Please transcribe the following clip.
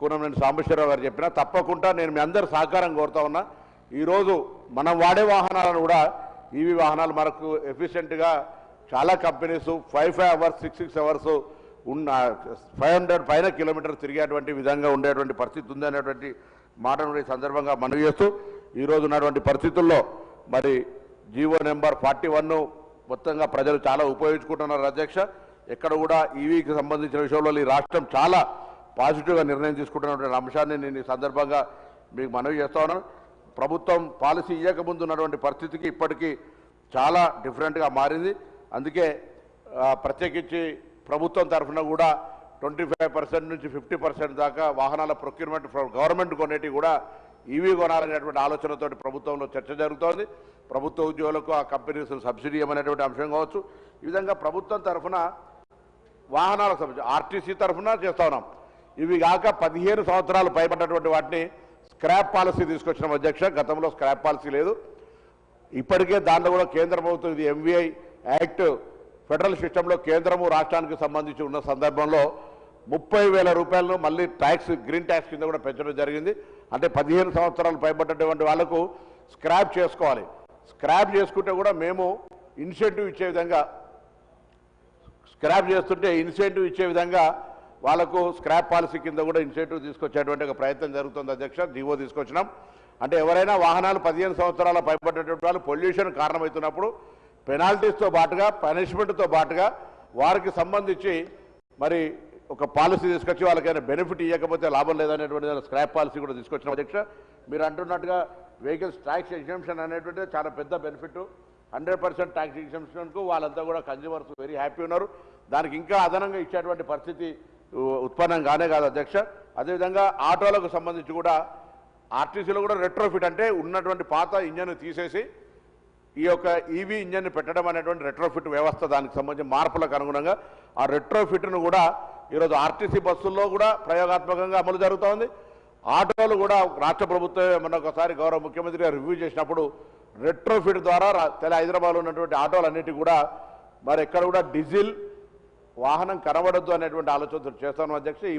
కూనంనేని సాంబశ్వరరావు గారు చెప్పినా తప్పకుండా నేను మీ అందరు సహకారం కోరుతా ఉన్నా. ఈరోజు మనం వాడే వాహనాలను కూడా ఈవీ వాహనాలు మనకు ఎఫిషియెంట్గా చాలా companies five five hours six six hours ఉన్న ఫైవ్ హండ్రెడ్ పైన కిలోమీటర్ తిరిగేటువంటి విధంగా ఉండేటువంటి పరిస్థితి ఉంది అనేటువంటి మాటను సందర్భంగా మనవి చేస్తూ ఈరోజు ఉన్నటువంటి పరిస్థితుల్లో మరి జీవో నెంబర్ ఫార్టీ వన్ మొత్తంగా ప్రజలు చాలా ఉపయోగించుకుంటున్నారు అధ్యక్ష. ఎక్కడ కూడా ఈవీకి సంబంధించిన విషయంలో ఈ రాష్ట్రం చాలా పాజిటివ్గా నిర్ణయం తీసుకుంటున్నటువంటి అంశాన్ని నేను ఈ సందర్భంగా మీకు మనవి చేస్తా ఉన్నాను. ప్రభుత్వం పాలసీ ఇవ్వకముందు ఉన్నటువంటి పరిస్థితికి ఇప్పటికీ చాలా డిఫరెంట్గా మారింది. అందుకే ప్రత్యేకించి ప్రభుత్వం తరఫున కూడా ట్వంటీ ఫైవ్ పర్సెంట్ నుంచి ఫిఫ్టీ పర్సెంట్ దాకా వాహనాల ప్రొక్యూర్మెంట్ గవర్నమెంట్ కొనేటివి కూడా ఈవీ కొనాలనేటువంటి ఆలోచనతో ప్రభుత్వంలో చర్చ జరుగుతోంది. ప్రభుత్వ ఉద్యోగులకు ఆ కంపెనీస్ సబ్సిడీ ఇవ్వమనేటువంటి అంశం కావచ్చు. ఈ విధంగా ప్రభుత్వం తరఫున వాహనాలకు సంబంధించి ఆర్టీసీ తరఫున చేస్తా ఉన్నాం. ఇవి కాక పదిహేను సంవత్సరాలు పైబడ్డటువంటి వాటిని స్క్రాప్ పాలసీ తీసుకొచ్చిన అధ్యక్ష. గతంలో స్క్రాప్ పాలసీ లేదు. ఇప్పటికే దాంట్లో కూడా కేంద్ర ప్రభుత్వం ఇది ఎంవీఐ యాక్ట్ ఫెడరల్ సిస్టంలో కేంద్రము రాష్ట్రానికి సంబంధించి ఉన్న సందర్భంలో ముప్పై వేల రూపాయలను మళ్ళీ ట్యాక్స్ గ్రీన్ ట్యాక్స్ కింద కూడా పెంచడం జరిగింది. అంటే పదిహేను సంవత్సరాలు పైబడ్డటువంటి వాళ్ళకు స్క్రాప్ చేసుకోవాలి. స్క్రాప్ చేసుకుంటే కూడా మేము ఇన్సెంటివ్ ఇచ్చే విధంగా స్క్రాప్ చేస్తుంటే ఇన్సెంటివ్ ఇచ్చే విధంగా వాళ్ళకు స్క్రాప్ పాలసీ కింద కూడా ఇన్సెంటివ్ తీసుకొచ్చేటువంటి ఒక ప్రయత్నం జరుగుతుంది అధ్యక్ష జీవో తీసుకొచ్చినాం. అంటే ఎవరైనా వాహనాలు పదిహేను సంవత్సరాల పైబడ్డటువంటి వాళ్ళు పొల్యూషన్ కారణమవుతున్నప్పుడు పెనాల్టీస్తో పాటుగా పనిష్మెంట్తో పాటుగా వారికి సంబంధించి మరి ఒక పాలసీ తీసుకొచ్చి వాళ్ళకైనా బెనిఫిట్ ఇవ్వకపోతే లాభం లేదనేటువంటి స్క్రాప్ పాలసీ కూడా తీసుకొచ్చిన అధ్యక్ష. మీరు అంటున్నట్టుగా వెహికల్స్ ట్యాక్స్ ఎగ్జామ్షన్ అనేటువంటిది చాలా పెద్ద బెనిఫిట్. హండ్రెడ్ పర్సెంట్ ట్యాక్స్ ఎగ్జామ్షన్కు వాళ్ళంతా కూడా కన్జ్యూమర్స్ వెరీ హ్యాపీ ఉన్నారు. దానికి ఇంకా అదనంగా ఇచ్చేటువంటి పరిస్థితి ఉత్పన్నం కానే కాదు అధ్యక్ష. అదేవిధంగా ఆటోలకు సంబంధించి కూడా ఆర్టీసీలో కూడా రెట్రోఫిట్ అంటే ఉన్నటువంటి పాత ఇంజన్ తీసేసి ఈ యొక్క ఈవీ ఇంజన్ పెట్టడం అనేటువంటి రెట్రోఫిట్ వ్యవస్థ దానికి సంబంధించి మార్పులకు అనుగుణంగా ఆ రెట్రోఫిట్ను కూడా ఈరోజు ఆర్టీసీ బస్సుల్లో కూడా ప్రయోగాత్మకంగా అమలు జరుగుతోంది. ఆటోలు కూడా రాష్ట్ర ప్రభుత్వం మొన్న ఒకసారి గౌరవ ముఖ్యమంత్రి గారు రివ్యూ చేసినప్పుడు రెట్రోఫిట్ ద్వారా తెల హైదరాబాద్లో ఉన్నటువంటి ఆటోలన్నిటి కూడా మరి ఎక్కడ కూడా డీజిల్ వాహనం కనబడద్దు అనేటువంటి ఆలోచనతో చేస్తాను అధ్యక్ష. ఈ